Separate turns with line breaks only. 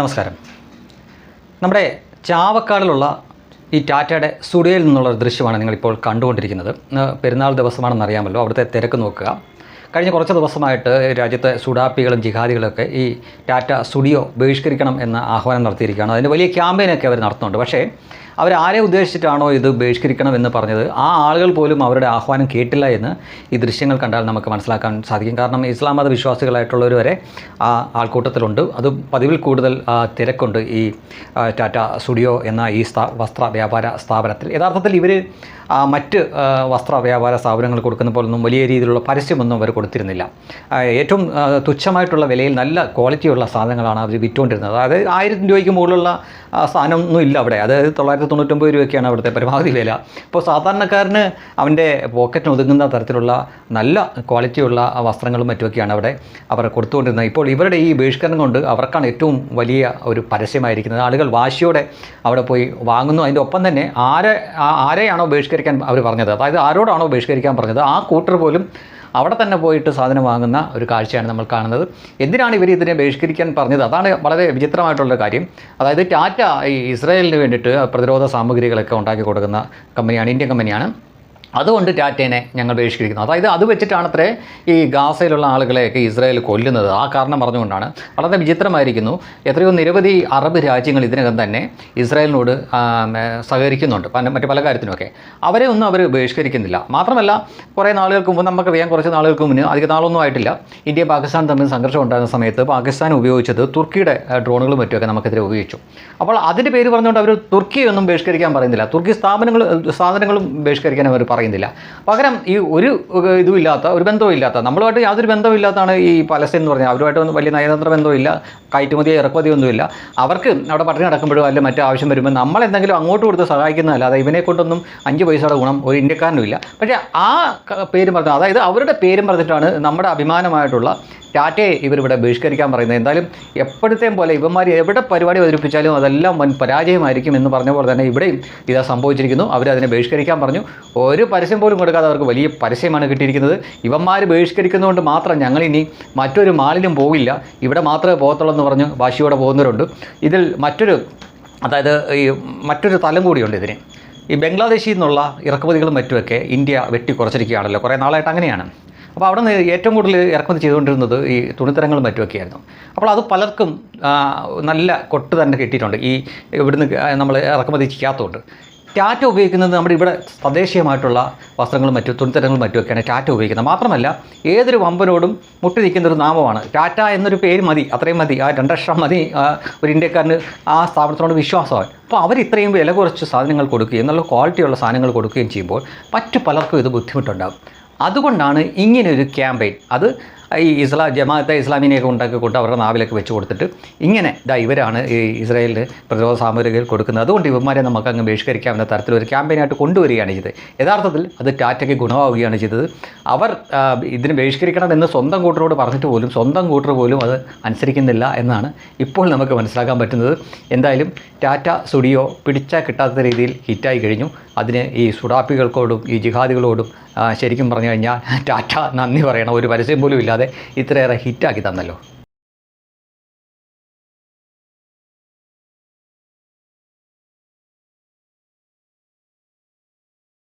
നമസ്കാരം. നമ്മുടെ ചാവക്കാടിലുള്ള ഈ ടാറ്റയുടെ സ്റ്റുഡിയോയിൽ നിന്നുള്ള ദൃശ്യമാണ് നിങ്ങളിപ്പോൾ കണ്ടുകൊണ്ടിരിക്കുന്നത്. പെരുന്നാൾ ദിവസമാണെന്ന് അറിയാമല്ലോ. അവിടുത്തെ തിരക്ക് നോക്കുക. കഴിഞ്ഞ കുറച്ച് ദിവസമായിട്ട് രാജ്യത്തെ സുഡാപ്പികളും ജിഹാദികളൊക്കെ ഈ ടാറ്റ സ്റ്റുഡിയോ ബഹിഷ്കരിക്കണം എന്ന ആഹ്വാനം നടത്തിയിരിക്കുകയാണ്. അതിന് വലിയ ക്യാമ്പയിനൊക്കെ അവർ നടത്തുന്നുണ്ട്. പക്ഷേ അവർ ആരെ ഉദ്ദേശിച്ചിട്ടാണോ ഇത് ബഹിഷ്കരിക്കണം എന്ന് പറഞ്ഞത്? ആ ആളുകൾ പോലും അവരുടെ ആഹ്വാനം കേട്ടില്ല എന്ന് ഈ ദൃശ്യങ്ങൾ കണ്ടാൽ നമുക്ക് മനസ്സിലാക്കാൻ സാധിക്കും. കാരണം ഇസ്ലാം മത വിശ്വാസികളായിട്ടുള്ളവർ വരെ ആ ആൾക്കൂട്ടത്തിലുണ്ട്. അത് പതിവിൽ കൂടുതൽ തിരക്കുണ്ട് ഈ ടാറ്റ സ്റ്റുഡിയോ എന്ന ഈ വസ്ത്ര വ്യാപാര സ്ഥാപനത്തിൽ. യഥാർത്ഥത്തിൽ ഇവർ മറ്റ് വസ്ത്ര വ്യാപാര സ്ഥാപനങ്ങൾ കൊടുക്കുന്ന പോലൊന്നും വലിയ രീതിയിലുള്ള പരസ്യമൊന്നും അവർ കൊടുത്തിരുന്നില്ല. ഏറ്റവും തുച്ഛമായിട്ടുള്ള വിലയിൽ നല്ല ക്വാളിറ്റിയുള്ള സാധനങ്ങളാണ് അവർ വിറ്റുകൊണ്ടിരുന്നത് അതായത് ആയിരം രൂപയ്ക്ക് മുകളിലുള്ള സാധനമൊന്നും ഇല്ല അവിടെ. അതായത് തൊള്ളായിരത്തി തൊണ്ണൂറ്റൊമ്പത് രൂപയ്ക്കാണ് അവിടുത്തെ പരമാവധി വില. അപ്പോൾ സാധാരണക്കാരന് അവന്റെ പോക്കറ്റിന് ഒതുങ്ങുന്ന തരത്തിലുള്ള നല്ല ക്വാളിറ്റിയുള്ള വസ്ത്രങ്ങളും മറ്റുമൊക്കെയാണ് അവിടെ അവർ കൊടുത്തുകൊണ്ടിരുന്നത്. ഇപ്പോൾ ഇവരുടെ ഈ ബഹിഷ്കരണം കൊണ്ട് അവർക്കാണ് ഏറ്റവും വലിയ ഒരു പരസ്യമായിരിക്കുന്നത്. ആളുകൾ വാശിയോടെ അവിടെ പോയി വാങ്ങുന്നു. അതിന്റെ ഒപ്പം തന്നെ ആരെ ആരെയാണോ ബഹിഷ്കരിക്കാൻ അവർ പറഞ്ഞത്? അതായത് ആരോടാണോ ബഹിഷ്കരിക്കാൻ പറഞ്ഞത്? ആ കൂട്ടർ പോലും അവിടെ തന്നെ പോയിട്ട് സാധനം വാങ്ങുന്ന ഒരു കാഴ്ചയാണ് നമ്മൾ കാണുന്നത്. എന്തിനാണ് ഇവർ ഇതിനെ ബഹിഷ്കരിക്കാൻ പറഞ്ഞത്? അതാണ് വളരെ വിചിത്രമായിട്ടുള്ള കാര്യം. അതായത് ടാറ്റ ഈ ഇസ്രായേലിന് വേണ്ടിയിട്ട് പ്രതിരോധ സാമഗ്രികളൊക്കെ ഉണ്ടാക്കി കൊടുക്കുന്ന കമ്പനിയാണ് ഇന്ത്യൻ കമ്പനിയാണ്. അതുകൊണ്ട് ടാറ്റേനെ ഞങ്ങൾ ബഹിഷ്കരിക്കുന്നു. അതായത് അത് വെച്ചിട്ടാണ് അത്രേ ഈ ഗാസയിലുള്ള ആളുകളെയൊക്കെ ഇസ്രായേൽ കൊല്ലുന്നത്. ആ കാരണം പറഞ്ഞുകൊണ്ടാണ്. വളരെ വിചിത്രമായിരിക്കുന്നു. എത്രയോ നിരവധി അറബ് രാജ്യങ്ങൾ ഇതിനകം തന്നെ ഇസ്രായേലിനോട് സഹകരിക്കുന്നുണ്ട്. പല- മറ്റ് പല കാര്യത്തിനുമൊക്കെ അവരെ ഒന്നും അവർ ബഹിഷ്കരിക്കുന്നില്ല. മാത്രമല്ല കുറേ നാളുകൾക്ക് മുമ്പ് നമുക്കറിയാം കുറച്ച് നാളുകൾക്ക് മുന്നേ അധിക നാളൊന്നും ആയിട്ടില്ല. ഇന്ത്യ പാകിസ്ഥാൻ തമ്മിൽ സംഘർഷം ഉണ്ടായിരുന്ന സമയത്ത് പാകിസ്ഥാൻ ഉപയോഗിച്ചത് തുർക്കിയുടെ ഡ്രോണുകളും മറ്റുമൊക്കെ നമുക്കെതിരെ ഉപയോഗിച്ചു. അപ്പോൾ അതിന്റെ പേര് പറഞ്ഞുകൊണ്ട് അവർ തുർക്കിയൊന്നും ബഹിഷ്കരിക്കാൻ പറയുന്നില്ല. തുർക്കി സ്ഥാപനങ്ങൾ സാധനങ്ങളും ബഹിഷ്കരിക്കാൻ അവർ പറയുന്നില്ല. പകരം ഈ ഒരു ഇതുമില്ലാത്ത ഒരു ബന്ധവും ഇല്ലാത്ത നമ്മളുമായിട്ട് യാതൊരു ബന്ധവും ഇല്ലാത്തതാണ് ഈ പലസ്തീൻ എന്ന് പറഞ്ഞാൽ അവരുമായിട്ട് ഒന്നും വലിയ നയതന്ത്ര ബന്ധമില്ല കയറ്റുമതിയോ ഇറക്കുമതിയോ ഒന്നുമില്ല. അവർക്ക് അവിടെ പട്ടിണി നടക്കുമ്പോഴോ അല്ലെങ്കിൽ മറ്റു ആവശ്യം വരുമ്പോൾ നമ്മൾ എന്തെങ്കിലും അങ്ങോട്ട് കൊടുത്ത് സഹായിക്കുന്നതല്ലാതെ ഇവനെ കൊണ്ടൊന്നും അഞ്ച് പൈസയുടെ ഗുണം ഒരു ഇന്ത്യക്കാരനും ഇല്ല. പക്ഷേ ആ പേരും പറഞ്ഞു അതായത് അവരുടെ പേരും പറഞ്ഞിട്ടാണ് നമ്മുടെ അഭിമാനമായിട്ടുള്ള ടാറ്റയെ ഇവരിവിടെ ബഹിഷ്കരിക്കാൻ പറയുന്നത്. എന്തായാലും എപ്പോഴത്തെയും പോലെ ഇവന്മാർ എവിടെ പരിപാടി അവതരിപ്പിച്ചാലും അതെല്ലാം വൻ പരാജയമായിരിക്കും എന്ന് പറഞ്ഞ പോലെ തന്നെ ഇവിടെയും ഇതാ സംഭവിച്ചിരിക്കുന്നു. അവരതിനെ ബഹിഷ്കരിക്കാൻ പറഞ്ഞു. ഒരു പരസ്യം പോലും കൊടുക്കാതെ അവർക്ക് വലിയ പരസ്യമാണ് കിട്ടിയിരിക്കുന്നത്. ഇവന്മാർ ബഹിഷ്കരിക്കുന്നതുകൊണ്ട് മാത്രം ഞങ്ങളിനി മറ്റൊരു മാളിലും പോകില്ല. ഇവിടെ മാത്രമേ പോകത്തുള്ളൂ എന്ന് പറഞ്ഞ് വാശിയോടെ പോകുന്നവരുണ്ട്. ഇതിൽ മറ്റൊരു അതായത് ഈ മറ്റൊരു തലം കൂടിയുണ്ട് ഇതിന്. ഈ ബംഗ്ലാദേശിൽ നിന്നുള്ള ഇറക്കുമതികളും മറ്റുമൊക്കെ ഇന്ത്യ വെട്ടിക്കുറച്ചിരിക്കുകയാണല്ലോ കുറേ നാളായിട്ട് അങ്ങനെയാണ്. അപ്പോൾ അവിടെ നിന്ന് ഏറ്റവും കൂടുതൽ ഇറക്കുമതി ചെയ്തുകൊണ്ടിരുന്നത് ഈ തുണിത്തരങ്ങളും മറ്റുമൊക്കെയായിരുന്നു. അപ്പോൾ അത് പലർക്കും നല്ല കൊട്ട് തന്നെ കിട്ടിയിട്ടുണ്ട്. ഈ ഇവിടുന്ന് നമ്മൾ ഇറക്കുമതി ചെയ്യാത്തതുകൊണ്ട്. ടാറ്റ ഉപയോഗിക്കുന്നത് നമ്മുടെ ഇവിടെ തദ്ദേശീയമായിട്ടുള്ള വസ്ത്രങ്ങളും മറ്റു തുണിത്തരങ്ങളും മറ്റുമൊക്കെയാണ് ടാറ്റ ഉപയോഗിക്കുന്നത്. മാത്രമല്ല ഏതൊരു വമ്പനോടും മുട്ടി നിൽക്കുന്ന ഒരു നാമമാണ്. ടാറ്റ എന്നൊരു പേര് മതി. അത്രയും മതി. ആ രണ്ടക്ഷരം മതി. ഒരു ഇന്ത്യക്കാരന് ആ സ്ഥാപനത്തിനോട് വിശ്വാസമായി അപ്പോൾ അവർ ഇത്രയും വില കുറച്ച് സാധനങ്ങൾ കൊടുക്കുകയും നല്ല ക്വാളിറ്റിയുള്ള സാധനങ്ങൾ കൊടുക്കുകയും ചെയ്യുമ്പോൾ മറ്റു പലർക്കും ഇത് ബുദ്ധിമുട്ടുണ്ടാകും. അതുകൊണ്ടാണ് ഇങ്ങനെ ഒരു ക്യാമ്പയിൻ അത് ഈ ഇസ്ലാ ജമാഅത്തെ ഇസ്ലാമിനെയൊക്കെ ഉണ്ടാക്കി കൊണ്ട് അവരുടെ നാവിലൊക്കെ വെച്ച് കൊടുത്തിട്ട് ഇങ്ങനെ ഇതാ ഇവരാണ് ഈ ഇസ്രായേലിന് പ്രതിരോധ സാമഗ്രികൾ കൊടുക്കുന്നത്. അതുകൊണ്ട് ഇവന്മാരെ നമുക്ക് അങ്ങ് ബഹിഷ്കരിക്കാവുന്ന തരത്തിലൊരു ക്യാമ്പയിനായിട്ട് കൊണ്ടുവരികയാണ് ചെയ്തത്. യഥാർത്ഥത്തിൽ അത് ടാറ്റയ്ക്ക് ഗുണമാവുകയാണ് ചെയ്തത്. അവർ ഇതിന് ബഹിഷ്കരിക്കണമെന്ന് സ്വന്തം കൂട്ടരോട് പറഞ്ഞിട്ട് പോലും സ്വന്തം കൂട്ടർ പോലും അത് അനുസരിക്കുന്നില്ല എന്നാണ് ഇപ്പോൾ നമുക്ക് മനസ്സിലാക്കാൻ പറ്റുന്നത്. എന്തായാലും ടാറ്റ സ്റ്റുഡിയോ പിടിച്ചാൽ കിട്ടാത്ത രീതിയിൽ ഹിറ്റായി കഴിഞ്ഞു. അതിന് ഈ സുഡാപ്പികൾക്കോടും ഈ ജിഹാദികളോടും ശരിക്കും പറഞ്ഞു കഴിഞ്ഞാൽ ടാറ്റ നന്ദി പറയണം. ഒരു പരസ്യം പോലും ഇല്ലാതെ ഇത്രയേറെ ഹിറ്റാക്കി തന്നല്ലോ.